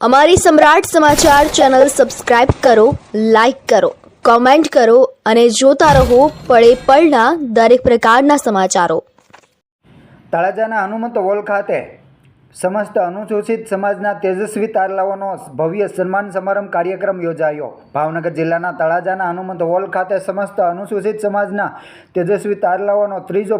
અમારી Samrat Samachar channel subscribe કરો, like કરો, કોમેન્ટ કરો અને જોતા રહો પળે પળના દરેક પ્રકારના સમાચારો. તળાજાના હનુમંત હોલ ખાતે સમસ્ત અનુસૂચિત સમાજના તેજસ્વી તારલાઓનો ભવ્ય સન્માન સમારંભ કાર્યક્રમ યોજાયો. ભાવનગર જિલ્લાના તળાજાના હનુમંત હોલ ખાતે સમસ્ત અનુસૂચિત સમાજના તેજસ્વી તારલાઓનો ત્રીજો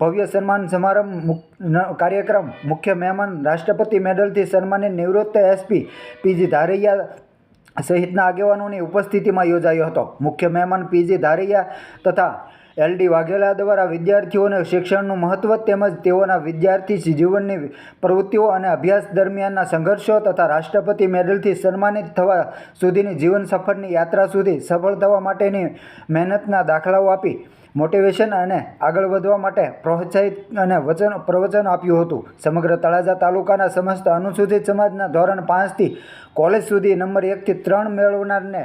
ભવ્ય સન્માન સમારંભ કાર્યક્રમ મુખ્ય મહેમાન રાષ્ટ્રપતિ મેડલથી સન્માનિત નિવૃત્ત એસપી પીજી ધારૈયા સહિતના આગેવાનોની ઉપસ્થિતિમાં યોજાયો હતો. મુખ્ય મહેમાન પીજી ધારૈયા તથા એલડી વાઘેલા દ્વારા વિદ્યાર્થીઓને શિક્ષણનું મહત્ત્વ તેમજ તેઓના વિદ્યાર્થી જીવનની પ્રવૃત્તિઓ અને અભ્યાસ દરમિયાનના સંઘર્ષો તથા રાષ્ટ્રપતિ મેડલથી સન્માનિત થવા સુધીની જીવન સફરની યાત્રા સુધી સફળ થવા માટેની મહેનતના દાખલાઓ આપી. મોટિવેશન અને આગળ વધવા માટે પ્રોત્સાહિત અને વચન, પ્રવચન આપ્યું હતું. સમગ્ર તળાજા તાલુકાના સમસ્ત અનુસૂચિત સમાજના ધોરણ પાંચથી કોલેજ સુધી નંબર એકથી ત્રણ મેળવનારને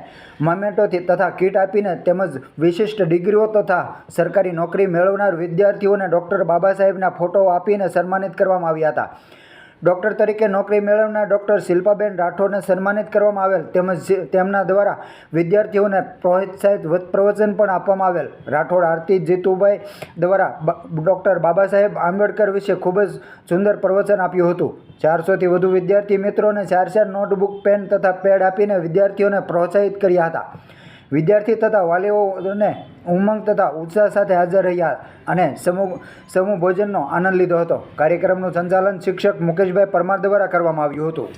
મોમેન્ટોથી તથા કીટ આપીને તેમજ વિશિષ્ટ ડિગ્રીઓ તથા સરકારી નોકરી મેળવનાર વિદ્યાર્થીઓને ડૉક્ટર બાબા સાહેબના ફોટો આપીને સન્માનિત કરવામાં આવ્યા હતા. ડૉક્ટર તરીકે નોકરી મેળવનાર ડૉક્ટર શિલ્પાબેન રાઠોડને સન્માનિત કરવામાં આવેલ તેમજ તેમના દ્વારા વિદ્યાર્થીઓને પ્રોત્સાહિત પ્રવચન પણ આપવામાં આવેલ. રાઠોડ આરતી જીતુભાઈ દ્વારા ડૉક્ટર બાબા સાહેબ આંબેડકર વિશે ખૂબ જ સુંદર પ્રવચન આપ્યું હતું. ચારસોથી વધુ વિદ્યાર્થી મિત્રોને ચાર ચાર નોટબુક, પેન તથા પેડ આપીને વિદ્યાર્થીઓને પ્રોત્સાહિત કર્યા હતા. વિદ્યાર્થી તથા વાલીઓને ઉમંગ તથા ઉત્સાહ સાથે હાજર રહ્યા અને સમૂહ સમૂહ ભોજનનો આનંદ લીધો હતો. કાર્યક્રમનું સંચાલન શિક્ષક મુકેશભાઈ પરમાર દ્વારા કરવામાં આવ્યું હતું.